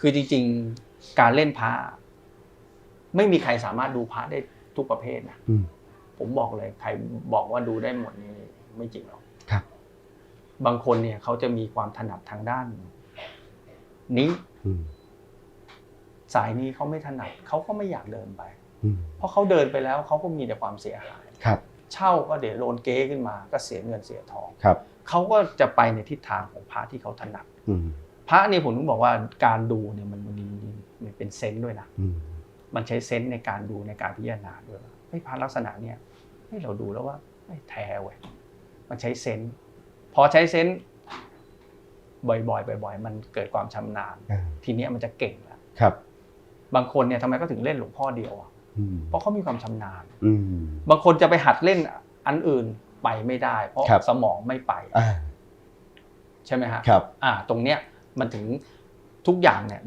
คือจริง ๆ การเล่นพระไม่มีใครสามารถดูพระได้ทุกประเภทนะอืมผมบอกเลย ใครบอกว่าดูได้หมดนี่ไม่จริงหรอกครับ บางคนเนี่ยเขาจะมีความถนัดทางด้าน นี้อืมสายนี้เขาไม่ถนัดเขาก็ไม่อยากเดินไปอืมเพราะเขาเดินไปแล้วเขาก็มีแต่ความเสียหายครับ เช่าก็เดี๋ยวโลนเก้ขึ้นมา ก็เสียเงินเสียทองครับเขาก็จะไปในทิศทางของพระที่เขาถนัดอืม พระนี่ผมต้องบอกว่าการดูเนี่ยมันมันมันมันเป็นเซนส์ด้วยนะอืมมันใช้เซนส์ในการดูในการพิจารณาด้วยว่าเฮ้ยพระลักษณะเนี่ยเฮ้ยเราดูแล้วว่าไม่แท้เว้ยมันใช้เซนส์พอใช้เซนส์บ่อยๆบ่อย ๆ มันเกิดความชำนาญอ่าทีเนี้ยมันจะเก่งแล้วครับ บางคนเนี่ยทำไมก็ถึงเล่นหลวงพ่อเดียวอะอืมเพราะเขามีความชำนาญอืมบางคนจะไปหัดเล่นอันอื่นไปไม่ได้ เพราะครับสมองไม่ไปอ่าใช่ไหมฮะครับ อ่า ตรงเนี้ย มันถึงทุกอย่างเนี่ย